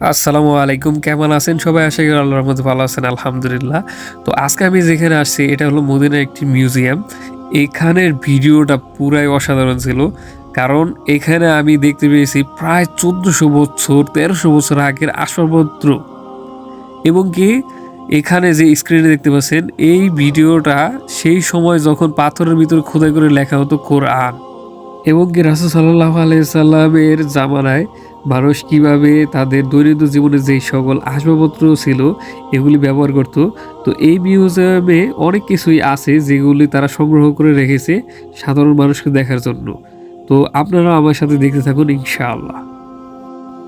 আসসালামু আলাইকুম, কেমন আছেন? সবাই আশা করি আল্লাহর মধ্যে ভালো আছেন, আলহামদুলিল্লাহ। তো আজকে আমি যেখানে আসছি, এটা হলো মদিনার একটি মিউজিয়াম। এখানের ভিডিওটা পুরাই অসাধারণ ছিল। কারণ এখানে আমি দেখতে পেয়েছি প্রায় চোদ্দোশো বছর, তেরোশো বছর আগের আসবাবপত্র। এবং কি, এখানে যে স্ক্রিনে দেখতে পাচ্ছেন, এই ভিডিওটা সেই সময় যখন পাথরের ভিতরে খোদাই করে লেখা হতো কোরআন। এবং কি, রাসুল সাল্লাহ আলাইসাল্লামের জামানায় মানুষ কীভাবে তাদের দৈনন্দিন জীবনে যেই সকল আসবাবপত্র ছিল এগুলি ব্যবহার করত। তো এই মিউজিয়ামে অনেক কিছুই আছে যেগুলি তারা সংগ্রহ করে রেখেছে সাধারণ মানুষকে দেখার জন্য। তো আপনারা আমার সাথে দেখতে থাকুন, ইনশাআল্লাহ।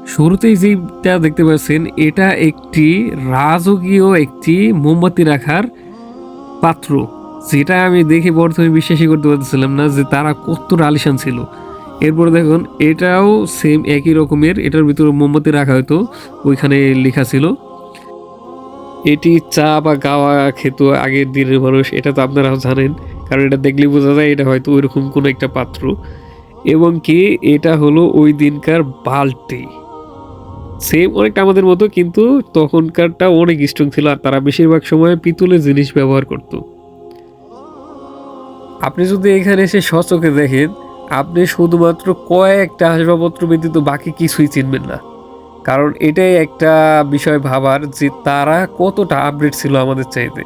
শুরুতেই যেটা দেখতে পাচ্ছেন, এটা একটি রাজকীয় একটি মোমবাতি রাখার পাত্র। যেটা আমি দেখে প্রথমে বিশ্বাসই করতে পারতেছিলাম না যে তারা কতটা আলিশান ছিল। এরপরে দেখুন, এটাও সেম একই রকমের, এটার ভিতরে মোমবাতি রাখা হতো ওইখানে লেখা ছিল। এটি চা বা গাওয়া খেত আগের দিনের মানুষ, এটা তো আপনারাও জানেন, কারণ এটা দেখলে বোঝা যায়, এটা হয়তো ওইরকম কোনো একটা পাত্র। এবং কি, এটা হলো ওই দিনকার বালতি। সেম অনেকটা আমাদের মতো, কিন্তু তখনকারটা অনেক স্ট্রং ছিল, আর তারা বেশিরভাগ সময় পিতলের জিনিস ব্যবহার করত। আপনি যদি এখানে এসে সচকে দেখেন আপনি শুধুমাত্র কয়েকটা আসবাবপত্র ব্যতীত বাকি কিছুই চিনবেন না। কারণ এটাই একটা বিষয় ভাবার যে তারা কতটা আপডেট ছিল আমাদের চাইতে।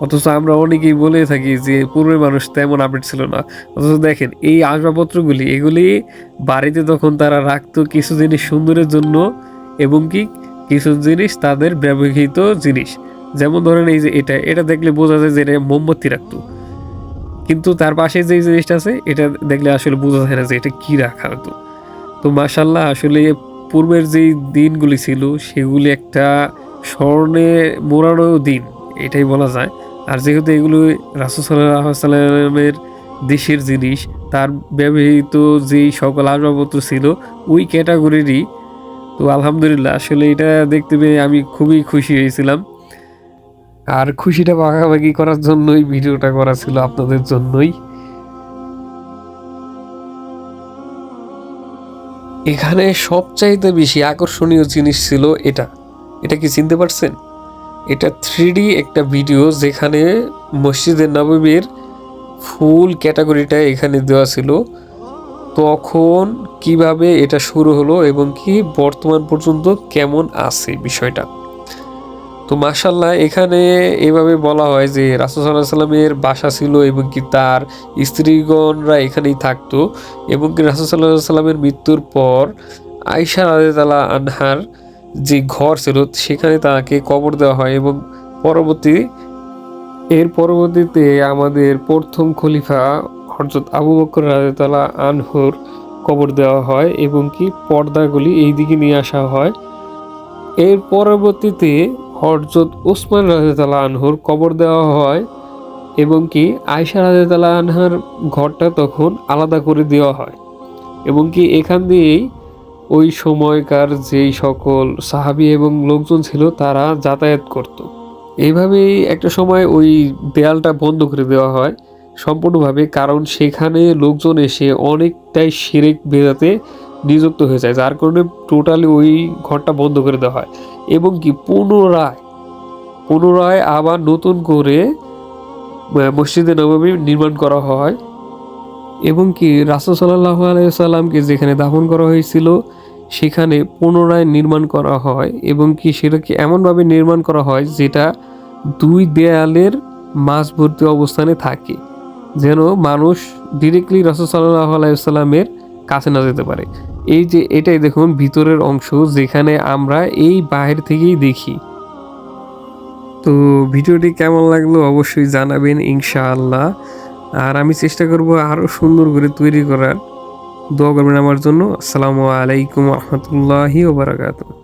অথচ আমরা অনেকেই বলে থাকি যে পূর্বের মানুষ তেমন আপডেট ছিল না। অথচ দেখেন, এই আসবাবপত্রগুলি, এগুলি বাড়িতে তখন তারা রাখতো কিছু জিনিস সুন্দরের জন্য এবং কি কিছু জিনিস তাদের ব্যবহৃত জিনিস। যেমন ধরেন এই যে এটা এটা দেখলে বোঝা যায় যে এটা মোমবাতি রাখতো। কিন্তু তার পাশে যে জিনিসটা আছে, এটা দেখলে আসলে বোঝা যায় না যে এটা কি রাখা হতো। তো মাসাল্লাহ আসলে পূর্বের যেই দিনগুলি ছিল, সেগুলি একটা স্বর্ণে মোড়ানো দিন, এটাই বলা যায়। আর যেহেতু এগুলো রাসুসাল্লামের দেশের জিনিস, তার ব্যবহৃত যেই সকল আসবাবপত্র ছিল, ওই ক্যাটাগরিরই। তো আলহামদুলিল্লাহ, আসলে এটা দেখতে পেয়ে আমি খুবই খুশি হয়েছিলাম। আর খুশিটা ভাগাভাগি করার জন্যই ভিডিওটা করা ছিল আপনাদের জন্যই। এখানে সবচাইতে বেশি আকর্ষণীয় জিনিস ছিল এটা। এটা কি চিনতে পারছেন? এটা থ্রি একটা ভিডিও যেখানে মসজিদের নববীর ফুল ক্যাটাগরিটা এখানে দেওয়া ছিল। তখন কীভাবে এটা শুরু হলো এবং কি বর্তমান পর্যন্ত কেমন আছে বিষয়টা? তো মাসাল্লাহ এখানে এভাবে বলা হয় যে রাসুসাল্লাহ সাল্লামের বাসা ছিল এবং কি তার স্ত্রীগণরা এখানেই থাকতো এবং কি রাসুসাল্লাহ সাল্লামের মৃত্যুর পর আইসা রাজতালা আনহার যে ঘর ছিল সেখানে তাকে কবর দেওয়া হয় এবং পরবর্তী এর পরবর্তীতে আমাদের প্রথম খলিফা হরজত আবু বকর রাজতালা আনহর কবর দেওয়া হয় এবং কি পর্দাগুলি এই দিকে নিয়ে আসা হয়। এর পরবর্তীতে হরজত উসমান রাজতালা আনহুর কবর দেওয়া হয় এবং কি আয়সা রাজতালা আনহার ঘরটা তখন আলাদা করে দেওয়া হয় এবং কি এখান দিয়েই ওই সময়কার যেই সকল সাহাবি এবং লোকজন ছিল তারা যাতায়াত করত। এইভাবেই একটা সময় ওই দেয়ালটা বন্ধ করে দেওয়া হয় সম্পূর্ণভাবে কারণ সেখানে লোকজন এসে অনেকটাই সেরেক বেরাতে নিযুক্ত হয়ে যায়, যার কারণে টোটালি ওই ঘরটা বন্ধ করে দেওয়া হয়। এবং কি, পুনরায় পুনরায় আবার নতুন করে মসজিদে নবমী নির্মাণ করা হয়। এবং কি, রাসুল সাল্লাহ আলাইসাল্লামকে যেখানে দাফন করা হয়েছিল, সেখানে পুনরায় নির্মাণ করা হয়। এবং কি, সেটাকে এমনভাবে নির্মাণ করা হয় যেটা দুই দেয়ালের মাঝবর্তী অবস্থানে থাকে, যেন মানুষ ডিরেক্টলি রাসুল সাল্লাহ আলাইসাল্লামের কাছে না যেতে পারে। এই যে এটাই দেখুন, ভিতরের অংশ যেখানে আমরা এই বাহির থেকেই দেখি। তো ভিডিওটি কেমন লাগল অবশ্যই জানাবেন ইনশাআল্লাহ। আর আমি চেষ্টা করব আরও সুন্দর করে তৈরি করার। দোয়া করবেন আমার জন্য। আসসালামু আলাইকুম রহমতুল্লাহি ওবরাকাতুহ